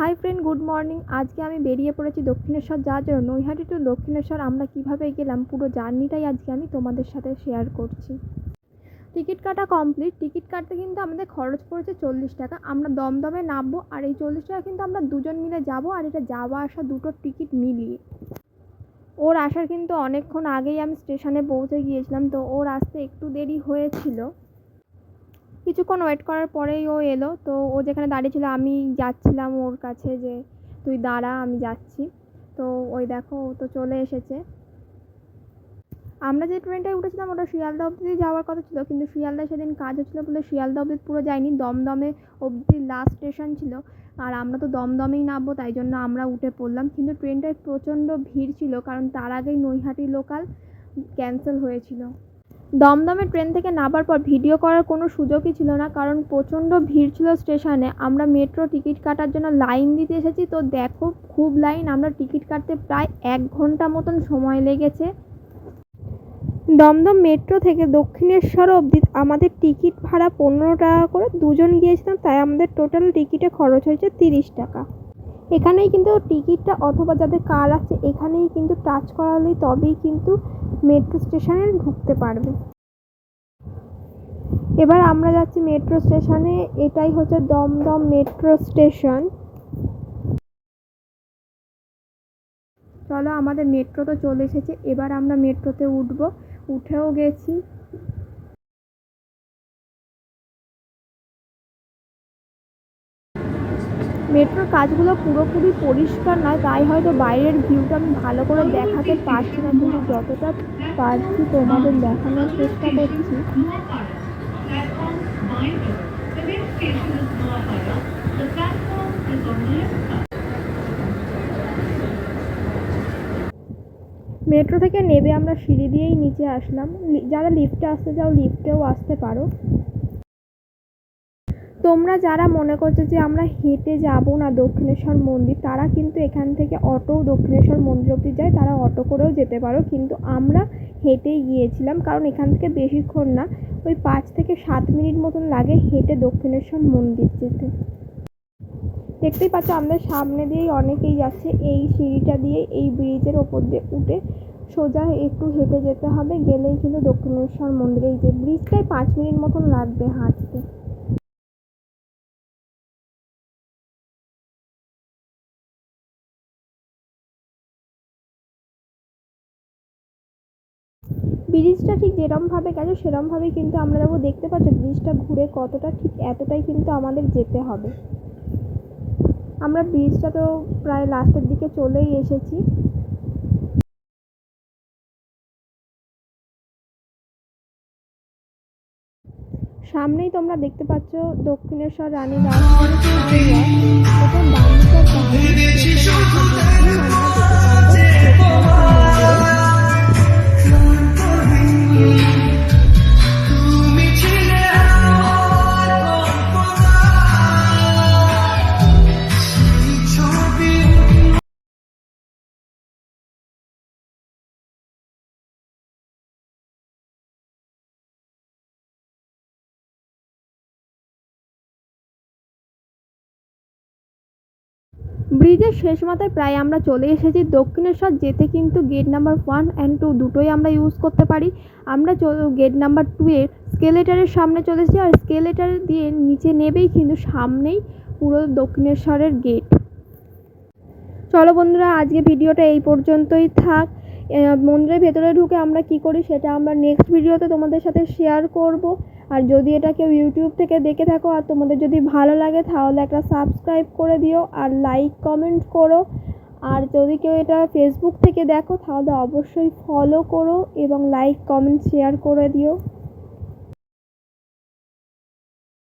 Hi friend, good morning. আজকে আমি বেরিয়ে পড়েছি দক্ষিণেশ্বর যাওয়ার জন্য। নৈহাটি টু দক্ষিণেশ্বর আমরা কীভাবে গেলাম পুরো জার্নিটাই আজকে আমি তোমাদের সাথে শেয়ার করছি। টিকিট কাটা কমপ্লিট টিকিট কাটতে কিন্তু আমাদের খরচ পড়েছে চল্লিশ টাকা। আমরা দমদমে নামবো আর এই চল্লিশ টাকা কিন্তু আমরা দুজন মিলে যাব আর এটা যাওয়া আসা দুটো টিকিট মিলিয়ে। ওর আসার কিন্তু অনেকক্ষণ আগেই আমি স্টেশনে পৌঁছে গিয়েছিলাম, তো ওর আসতে একটু দেরি হয়েছিল। কিছুক্ষণ ওয়েট করার পরেই ও এলো। তো ও যেখানে দাঁড়িয়ে ছিল, আমি যাচ্ছিলাম ওর কাছে যে, তুই দাঁড়া, আমি যাচ্ছি। তো ওই দেখো, ও তো চলে এসেছে। আমরা যে ট্রেনটায় উঠেছিলাম, ওটা শিয়ালদা অবধি যাওয়ার কথা ছিল, কিন্তু শিয়ালদায় সেদিন কাজ হচ্ছিল বলে শিয়ালদা অবধি পুরো যায়নি, দমদমে অবধি লাস্ট স্টেশন ছিল। আর আমরা তো দমদমেই নামবো, তাই জন্য আমরা উঠে পড়লাম। কিন্তু ট্রেনটায় প্রচণ্ড ভিড় ছিল, কারণ তার আগেই নৈহাটি লোকাল ক্যান্সেল হয়েছিল। দমদমে ট্রেন থেকে নামার পর ভিডিও করার কোনো সুযোগই ছিল না, কারণ প্রচণ্ড ভিড় ছিল স্টেশনে। আমরা মেট্রো টিকিট কাটার জন্য লাইন দিতে এসেছি, তো দেখো খুব লাইন, আমরা টিকিট কাটতে প্রায় এক ঘণ্টা মতন সময় লেগেছে। দমদম মেট্রো থেকে দক্ষিণেশ্বর অবধি আমাদের টিকিট ভাড়া পনেরো টাকা করে, দুজন গিয়েছিলাম, তাই আমাদের টোটাল টিকিটে খরচ হয়েছে তিরিশ টাকা। এখানেই কিন্তু টিকিটটা অথবা যাদের কার আছে, এখানেই কিন্তু টাচ করালেই তবেই কিন্তু মেট্রো স্টেশনে ঢুকতে পারবে। এবার আমরা যাচ্ছি মেট্রো স্টেশনে। এটাই হচ্ছে দমদম মেট্রো স্টেশন। চলো আমাদের মেট্রো তো চলে এসেছে। এবার আমরা মেট্রোতে উঠবো। উঠেও গেছি। মেট্রোর কাজগুলো পুরোপুরি পরিষ্কার নয়, তাই হয়তো বাইরের ভিউটা আমি ভালো করে দেখাতে পারছি না, কিন্তু যতটা পারছি তোমাদের দেখানোর চেষ্টা করছি Platform 9. The next station is Noakhara. The platform is on the left side. Metro থেকে নেবে আমরা সিঁড়ি দিয়েই নিচে আসলাম যারা লিফটে আসতে চাও লিফটেও আসতে পারো তোমরা যারা মনে করছ যে আমরা হেঁটে যাব না দক্ষিণেশ্বর মন্দির, তারা কিন্তু এখান থেকে অটো দক্ষিণেশ্বর মন্দির অবধি যায়, তারা অটো করেও যেতে পারো। কিন্তু আমরা হেঁটেই গিয়েছিলাম, কারণ এখান থেকে বেশিক্ষণ না, ওই পাঁচ থেকে সাত মিনিট মতন লাগে হেঁটে দক্ষিণেশ্বর মন্দির যেতে। দেখতেই পাচ্ছ, আমাদের সামনে দিয়েই অনেকেই যাচ্ছে, এই সিঁড়িটা দিয়ে এই ব্রিজের ওপর দিয়ে উঠে সোজা একটু হেঁটে যেতে হবে, গেলেই কিন্তু দক্ষিণেশ্বর মন্দিরে যে ব্রিজটাই পাঁচ মিনিট মতন লাগবে হাঁটতে। ব্রিজটা ঠিক যেরমভাবে গেছে, সেরমভাবেই কিন্তু আমরা যাব। দেখতে পাচ্ছ, ব্রিজটা ঘুরে কতটা ঠিক এতটাই কিন্তু আমাদের যেতে হবে। আমরা ব্রিজটা তো প্রায় লাস্টের দিকে চলেই এসেছি। সামনেই তোমরা দেখতে পাচ্ছ দক্ষিণেশ্বর রানী ব্রিজের শেষ মাথায় প্রায় আমরা চলে এসেছি। দক্ষিণেশ্বর যেতে কিন্তু gate number one and two দুটোই আমরা ইউজ করতে পারি। আমরা গেট নাম্বার টু এর স্কেলেটারের সামনে চলে এসেছি আর স্কেলেটার দিয়ে নিচে নেবেই কিন্তু সামনেই পুরো দক্ষিণেশ্বরের গেট চলো বন্ধুরা, আজকে ভিডিওটা এই পর্যন্তই থাক। মন্দিরের ভেতরে ঢুকে আমরা কি করি সেটা আমরা নেক্সট ভিডিওতে তোমাদের সাথে শেয়ার করব। আর যদি এটা কেউ ইউটিউব থেকে দেখে থাকো আর তোমাদের যদি ভালো লাগে, তাহলে একটা সাবস্ক্রাইব করে দিও আর লাইক কমেন্ট করো। আর যদি কেউ এটা ফেসবুক থেকে দেখো, তাহলে অবশ্যই ফলো করো এবং লাইক কমেন্ট শেয়ার করে দিও।